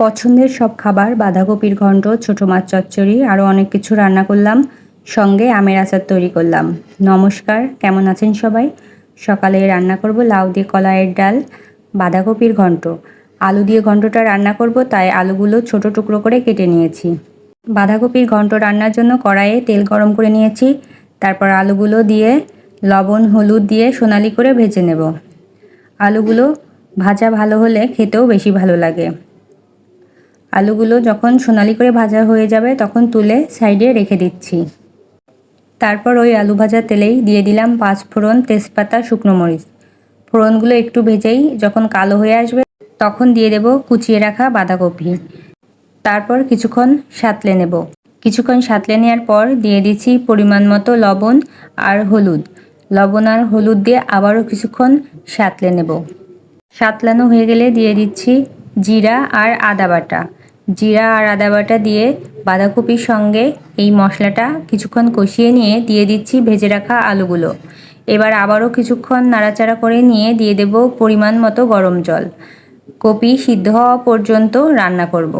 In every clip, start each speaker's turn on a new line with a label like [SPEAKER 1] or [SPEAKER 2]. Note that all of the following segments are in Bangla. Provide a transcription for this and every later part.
[SPEAKER 1] পছন্দের সব খাবার, বাঁধাকপির ঘন্ট, ছোটো মাছ চচ্চড়ি আরও অনেক কিছু রান্না করলাম। সঙ্গে আমের আচার তৈরি করলাম। নমস্কার, কেমন আছেন সবাই? সকালে রান্না করব লাউ দিয়ে কলাইয়ের ডাল, বাঁধাকপির ঘণ্ট আলু দিয়ে ঘণ্টটা রান্না করব, তাই আলুগুলো ছোট টুকরো করে কেটে নিয়েছি। বাঁধাকপির ঘন্ট রান্নার জন্য কড়াইয়ে তেল গরম করে নিয়েছি। তারপর আলুগুলো দিয়ে লবণ, হলুদ দিয়ে সোনালি করে ভেজে নেব। আলুগুলো ভাজা ভালো হলে খেতেও বেশি ভালো লাগে। আলুগুলো যখন সোনালি করে ভাজা হয়ে যাবে, তখন তুলে সাইডে রেখে দিচ্ছি। তারপর ওই আলু ভাজা তেলেই দিয়ে দিলাম পাঁচ ফোড়ন তেজপাতা, শুকনো মরিচ। ফোড়নগুলো একটু ভেজেই যখন কালো হয়ে আসবে, তখন দিয়ে দেব কুচিয়ে রাখা বাঁধাকপি। তারপর কিছুক্ষণ সাঁতলে নেব। কিছুক্ষণ সাঁতলে নেওয়ার পর দিয়ে দিচ্ছি পরিমাণ মতো লবণ আর হলুদ। লবণ আর হলুদ দিয়ে আবারও কিছুক্ষণ সাঁতলে নেব। সাঁতলানো হয়ে গেলে দিয়ে দিচ্ছি জিরা আর আদা বাটা। জিরা আর আদা বাটা দিয়ে বাঁধাকপির সঙ্গে এই মশলাটা কিছুক্ষণ কষিয়ে নিয়ে দিয়ে দিচ্ছি ভেজে রাখা আলুগুলো। এবার আবারও কিছুক্ষণ নাড়াচাড়া করে নিয়ে দিয়ে দেব পরিমাণ মতো গরম জল। কপি সিদ্ধ হওয়া পর্যন্ত রান্না করব।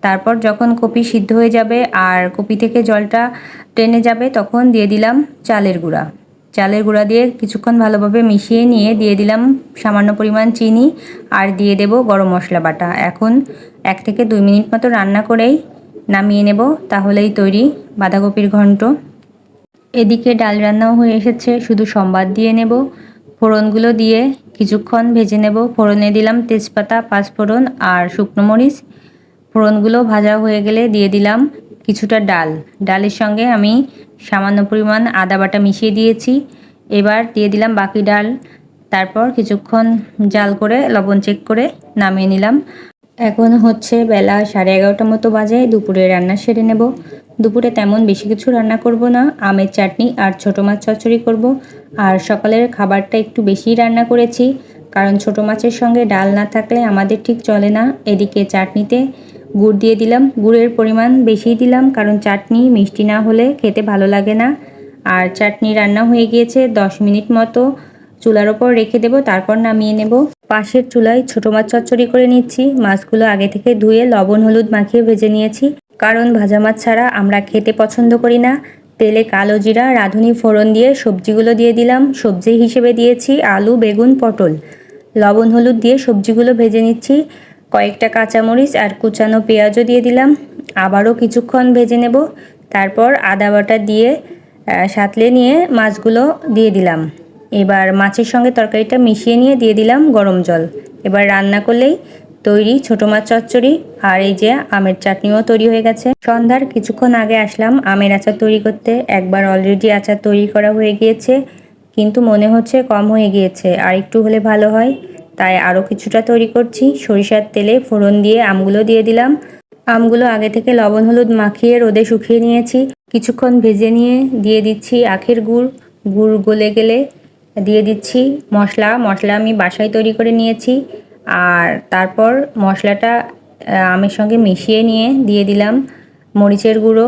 [SPEAKER 1] তারপর যখন কপি সিদ্ধ হয়ে যাবে আর কপি থেকে জলটা টেনে যাবে তখন দিয়ে দিলাম চালের গুঁড়া। চালের গুঁড়া দিয়ে কিছুক্ষণ ভালোভাবে মিশিয়ে নিয়ে দিয়ে দিলাম সামান্য পরিমাণ চিনি আর দিয়ে দেব গরম মশলা বাটা। এখন এক থেকে দুই মিনিট মতো রান্না করেই নামিয়ে নেব, তাহলেই তৈরি বাঁধাকপির ঘন্ট। এদিকে ডাল রান্নাও হয়ে এসেছে, শুধু সম্বাদ দিয়ে নেব। ফোড়নগুলো দিয়ে কিছুক্ষণ ভেজে নেব। ফোড়নে দিলাম তেজপাতা, পাঁচফোড়ন আর শুকনো মরিচ। ফোড়নগুলো ভাজা হয়ে গেলে দিয়ে দিলাম কিছুটা ডাল। ডালের সঙ্গে আমি সামান্য পরিমাণ আদা বাটা মিশিয়ে দিয়েছি। এবার দিয়ে দিলাম বাকি ডাল। তারপর কিছুক্ষণ জাল করে, লবণ চেক করে নামিয়ে নিলাম। এখন হচ্ছে বেলা সাড়ে এগারোটার মতো বাজে, দুপুরে রান্না সেরে নেব। দুপুরে তেমন বেশি কিছু রান্না করব না। আমের চাটনি আর ছোটো মাছ চচ্চড়ি করব। আর সকালের খাবারটা একটু বেশি রান্না করেছি। কারণ ছোটো মাছের সঙ্গে ডাল না থাকলে আমাদের ঠিক চলে না। এদিকে চাটনিতে গুড় দিয়ে দিলাম। গুড়ের পরিমাণ বেশিই দিলাম, কারণ চাটনি মিষ্টি না হলে খেতে ভালো লাগে না। আর চাটনি রান্না হয়ে গিয়েছে দশ মিনিট মতো। চুলার ওপর রেখে দেব, তারপর নামিয়ে নেব। পাশের চুলায় ছোটো মাছ চচ্চড়ি করে নিচ্ছি। মাছগুলো আগে থেকে ধুয়ে লবণ, হলুদ মাখিয়ে ভেজে নিয়েছি। কারণ ভাজা মাছ ছাড়া আমরা খেতে পছন্দ করি না। তেলে কালো জিরা, রাঁধুনি ফোড়ন দিয়ে সবজিগুলো দিয়ে দিলাম। সবজি হিসেবে দিয়েছি আলু, বেগুন, পটল। লবণ, হলুদ দিয়ে সবজিগুলো ভেজে নিচ্ছি। কয়েকটা কাঁচামরিচ আর কুচানো পেঁয়াজও দিয়ে দিলাম। আবারও কিছুক্ষণ ভেজে নেব। তারপর আদা বাটা দিয়ে সাতলে নিয়ে মাছগুলো দিয়ে দিলাম। এবার মাছের সঙ্গে তরকারিটা মিশিয়ে নিয়ে দিয়ে দিলাম গরম জল। এবার রান্না করলেই তৈরি ছোটো মাছ চচ্চড়ি আর এই যে আমের চাটনিও তৈরি হয়ে গেছে। সন্ধ্যার কিছুক্ষণ আগে আসলাম আমের আচার তৈরি করতে। একবার অলরেডি আচার তৈরি করা হয়ে গিয়েছে, কিন্তু মনে হচ্ছে কম হয়ে গিয়েছে। আর একটু হলে ভালো হয়। তাই আরও কিছুটা তৈরি করছি। সরিষার তেলে ফোড়ন দিয়ে আমগুলো দিয়ে দিলাম। আমগুলো আগে থেকে লবণ হলুদ মাখিয়ে রোদে শুকিয়ে নিয়েছি। কিছুক্ষণ ভেজে নিয়ে দিয়ে দিচ্ছি আখের গুড়। গুড় গলে গেলে দিয়ে দিচ্ছি মশলা। মশলা আমি বাসায় তৈরি করে নিয়েছি। আর তারপর মশলাটা আমের সঙ্গে মিশিয়ে নিয়ে দিয়ে দিলাম মরিচের গুঁড়ো।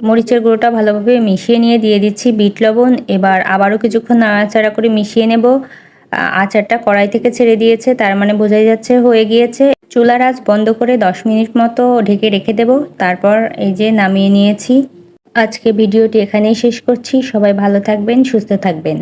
[SPEAKER 1] মরিচের গুঁড়োটা ভালোভাবে মিশিয়ে নিয়ে দিয়ে দিচ্ছি বিট লবণ। এবার আবারও কিছুক্ষণ নাড়াচাড়া করে মিশিয়ে নেব। আচারটা কড়াই থেকে ছেড়ে দিয়েছে, তার মানে বোঝাই যাচ্ছে হয়ে গিয়েছে। চুলার আঁচ বন্ধ করে দশ মিনিট মতো ঢেকে রেখে দেব, তারপর এই যে নামিয়ে নিয়েছি। আজকে ভিডিওটি এখানেই শেষ করছি, সবাই ভালো থাকবেন, সুস্থ থাকবেন।